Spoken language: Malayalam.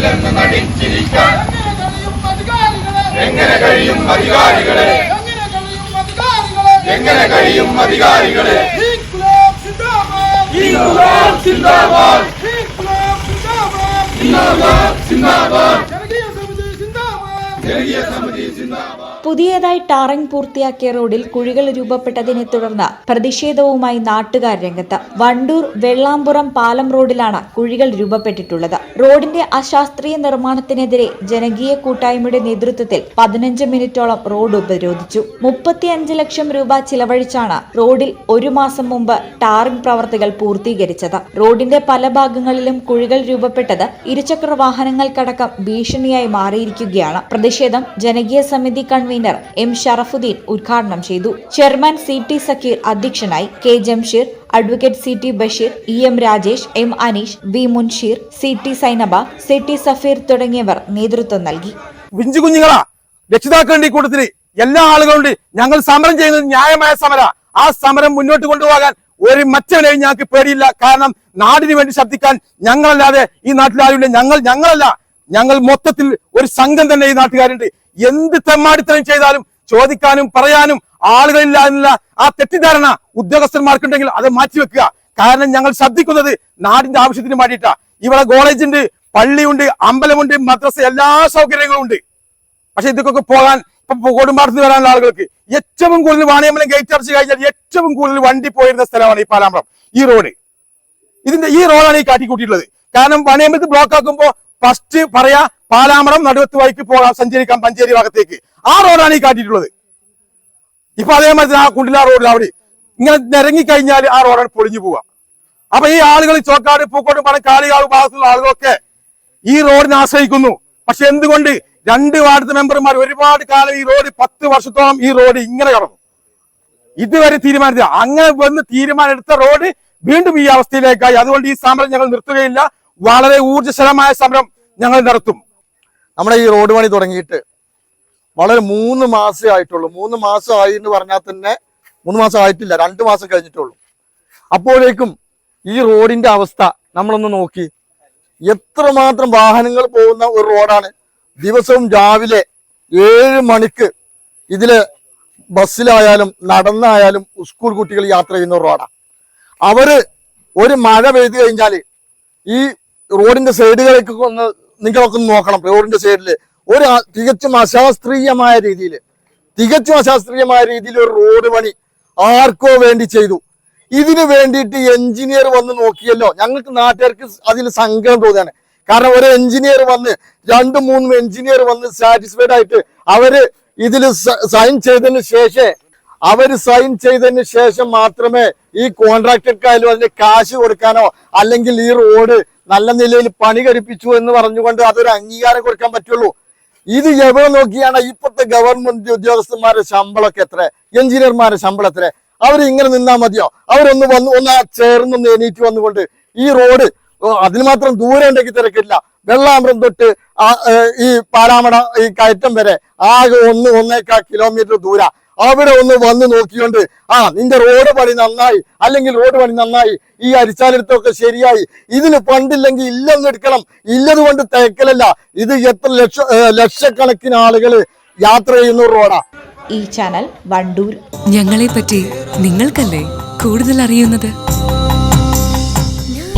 അറിയില്ലെന്ന് നടിച്ചിരിക്കാൻ. എങ്ങനെ കഴിയും അധികാരികളെ? എങ്ങനെ കഴിയും അധികാരികളെ? സിന്ദാബാദ്. സിന്ദാബാദ്. പുതിയതായി ടാറിംഗ് പൂർത്തിയാക്കിയ റോഡിൽ കുഴികൾ രൂപപ്പെട്ടതിനെ തുടർന്ന് പ്രതിഷേധവുമായി നാട്ടുകാർ രംഗത്ത്. വണ്ടൂർ വെള്ളാമ്പുറം പാലം റോഡിലാണ് കുഴികൾ രൂപപ്പെട്ടിട്ടുള്ളത്. റോഡിന്റെ അശാസ്ത്രീയ നിർമ്മാണത്തിനെതിരെ ജനകീയ കൂട്ടായ്മയുടെ നേതൃത്വത്തിൽ പതിനഞ്ച് മിനിറ്റോളം റോഡ് ഉപരോധിച്ചു. മുപ്പത്തിയഞ്ച് ലക്ഷം രൂപ ചിലവഴിച്ചാണ് റോഡിൽ ഒരു മാസം മുമ്പ് ടാറിംഗ് പ്രവർത്തികൾ പൂർത്തീകരിച്ചത്. റോഡിന്റെ പല ഭാഗങ്ങളിലും കുഴികൾ രൂപപ്പെട്ടത് ഇരുചക്ര വാഹനങ്ങൾക്കടക്കം ഭീഷണിയായി മാറിയിരിക്കുകയാണ്. പ്രതിഷേധം ജനകീയ സമിതി കൺവീനർ എം ഷറഫുദ്ദീൻ ഉദ്ഘാടനം ചെയ്തു. ചെയർമാൻ സി ടി സക്കീർ അധ്യക്ഷനായി K Jamsheer advocate C T Basheer E M Rajesh M Aneesh V Munsheer C T Sainaba C T Safeer തുടങ്ങിയവർ നേതൃത്വം നൽകി. വിഞ്ചു കുഞ്ഞുങ്ങളാ രക്ഷിതാക്കളുടെ ഈ എല്ലാ ആളുകളുണ്ട്. ഞങ്ങൾ സമരം ചെയ്യുന്നത് ന്യായമായ സമര. ആ സമരം മുന്നോട്ട് കൊണ്ടുപോകാൻ ഒരു മറ്റവനെയും ഞങ്ങൾക്ക് പേടിയില്ല. കാരണം നാടിന് വേണ്ടി ശബ്ദിക്കാൻ ഞങ്ങളല്ലാതെ ഈ നാട്ടിൽ ആരുമില്ല. ഞങ്ങൾ ഞങ്ങളല്ല. ഞങ്ങൾ മൊത്തത്തിൽ ഒരു സംഘം തന്നെ ഈ നാട്ടുകാരുണ്ട്. എന്ത് തെമ്മാടിത്തരം ചെയ്താലും ചോദിക്കാനും പറയാനും ആളുകളില്ല ആ തെറ്റിദ്ധാരണ ഉദ്യോഗസ്ഥന്മാർക്കുണ്ടെങ്കിൽ അത് മാറ്റിവെക്കുക. കാരണം ഞങ്ങൾ ശബ്ദിക്കുന്നത് നാടിന്റെ ആവശ്യത്തിന് വേണ്ടിയിട്ടാ. ഇവിടെ കോളേജുണ്ട് പള്ളിയുണ്ട് അമ്പലമുണ്ട് മദ്രസ എല്ലാ സൗകര്യങ്ങളും ഉണ്ട് പക്ഷെ ഇതൊക്കെ പോകാൻ ഇപ്പൊ കൊടുമ്പാടത്ത് വരാനുള്ള ആളുകൾക്ക് ഏറ്റവും കൂടുതൽ വാണിയമ്പലം ഗേറ്റ് കഴിഞ്ഞാൽ ഏറ്റവും കൂടുതൽ വണ്ടി പോയിരുന്ന സ്ഥലമാണ് ഈ പാലാമ്പ്രം ഈ റോഡ് ഇതിന്റെ ഈ റോഡാണ് ഈ കാട്ടിക്കൂട്ടിയിട്ടുള്ളത്. കാരണം വാണിയമ്പലത്ത് ബ്ലോക്ക് ആക്കുമ്പോ ഫസ്റ്റ് പറയാ പാലാമറം നടുവത്ത് വഴിക്ക് പോകാം സഞ്ചരിക്കാം പഞ്ചേരി ഭാഗത്തേക്ക്. ആ റോഡാണ് ഈ കാട്ടിയിട്ടുള്ളത്. ഇപ്പൊ അതേമാതിരി ആ കുണ്ടില റോഡിൽ അവിടെ ഇങ്ങനെ നിരങ്ങി കഴിഞ്ഞാൽ ആ റോഡാണ് പൊളിഞ്ഞു പോവുക. അപ്പൊ ഈ ആളുകൾ ചോക്കാട് പൂക്കോട് പണം കാളികാവ് ഭാഗത്തുള്ള ആളുകളൊക്കെ ഈ റോഡിനെ ആശ്രയിക്കുന്നു. പക്ഷെ എന്തുകൊണ്ട് രണ്ട് വാർഡ് മെമ്പർമാർ ഒരുപാട് കാലം ഈ റോഡ് പത്ത് വർഷത്തോളം ഈ റോഡ് ഇങ്ങനെ കടന്നു. ഇതുവരെ തീരുമാനിച്ച അങ്ങനെ വന്ന് തീരുമാനം എടുത്ത റോഡ് വീണ്ടും ഈ അവസ്ഥയിലേക്കായി. അതുകൊണ്ട് ഈ സമരം ഞങ്ങൾ നിർത്തുകയില്ല. വളരെ ഊർജസ്വലമായ സമരം ഞങ്ങൾ നടത്തും. നമ്മുടെ ഈ റോഡ് പണി തുടങ്ങിയിട്ട് വളരെ മൂന്ന് മാസമേ ആയിട്ടുള്ളൂ. മൂന്ന് മാസം ആയി എന്ന് പറഞ്ഞാൽ തന്നെ മൂന്ന് മാസം ആയിട്ടില്ല രണ്ട് മാസം കഴിഞ്ഞിട്ടുള്ളൂ. അപ്പോഴേക്കും ഈ റോഡിന്റെ അവസ്ഥ നമ്മളൊന്ന് നോക്കി. എത്രമാത്രം വാഹനങ്ങൾ പോകുന്ന ഒരു റോഡാണ്. ദിവസവും രാവിലെ ഏഴ് മണിക്ക് ഇതിൽ ബസ്സിലായാലും നടന്നായാലും സ്കൂൾ കുട്ടികൾ യാത്ര ചെയ്യുന്ന റോഡാണ് അവർ ഒരു മഴ പെയ്തു കഴിഞ്ഞാൽ ഈ റോഡിന്റെ സൈഡുകളേക്ക് ഒന്ന് നിങ്ങളൊക്കെ നോക്കണം റോഡിന്റെ സൈഡിൽ ഒരു തികച്ചും അശാസ്ത്രീയമായ രീതിയിൽ തികച്ചും അശാസ്ത്രീയമായ രീതിയിൽ ഒരു റോഡ് പണി ആർക്കോ വേണ്ടി ചെയ്തു. ഇതിനു വേണ്ടിയിട്ട് എഞ്ചിനീയർ വന്ന് നോക്കിയല്ലോ. ഞങ്ങൾക്ക് നാട്ടുകാർക്ക് അതിൽ സങ്കടം തോന്നുകയാണ്. കാരണം ഒരു എഞ്ചിനീയർ വന്ന് രണ്ടും മൂന്ന് എഞ്ചിനീയർ വന്ന് സാറ്റിസ്ഫൈഡ് ആയിട്ട് അവർ ഇതിൽ സൈൻ ചെയ്തതിന് ശേഷം അവർ സൈൻ ചെയ്തതിന് ശേഷം മാത്രമേ ഈ കോൺട്രാക്ടർക്കായാലും അതിന് കാശ് കൊടുക്കാനോ അല്ലെങ്കിൽ ഈ റോഡ് നല്ല നിലയിൽ പണി കഴിപ്പിച്ചു എന്ന് പറഞ്ഞുകൊണ്ട് അതൊരു അംഗീകാരം കൊടുക്കാൻ പറ്റുള്ളൂ. ഇത് എവിടെ നോക്കിയാണ് ഇപ്പോഴത്തെ ഗവൺമെന്റ് ഉദ്യോഗസ്ഥന്മാരുടെ ശമ്പളമൊക്കെ എത്ര? എഞ്ചിനീയർമാരുടെ ശമ്പളം എത്ര? അവരിങ്ങനെ നിന്നാ മതിയോ? അവരൊന്ന് വന്ന് ഒന്ന് ചേർന്നൊന്ന് എണീറ്റ് വന്നുകൊണ്ട് ഈ റോഡ് അതിന് മാത്രം ദൂരം ഉണ്ടെങ്കിൽ തിരക്കില്ല. വെള്ളാമ്പ്രം തൊട്ട് ആ ഈ പാലാമട ഈ കയറ്റം വരെ ആകെ ഒന്ന് ഒന്നേക്കാ കിലോമീറ്റർ ദൂര. അവിടെ ഒന്ന് വന്ന് നോക്കിയോണ്ട് ആ നിന്റെ റോഡ് പണി നന്നായി അല്ലെങ്കിൽ റോഡ് പണി നന്നായി ഈ അരിച്ചാലെടുത്തൊക്കെ ശരിയായി. ഇതിന് ഫണ്ടില്ലെങ്കിൽ ഇല്ലെന്ന് എടുക്കണം. ഇല്ലത് കൊണ്ട് തേക്കലല്ല. ഇത് എത്ര ലക്ഷ ലക്ഷക്കണക്കിന് ആളുകൾ യാത്ര ചെയ്യുന്ന റോഡാ ഈ ചാനൽ വണ്ടൂർ. ഞങ്ങളെ പറ്റി നിങ്ങൾക്കല്ലേ കൂടുതൽ അറിയുന്നത്?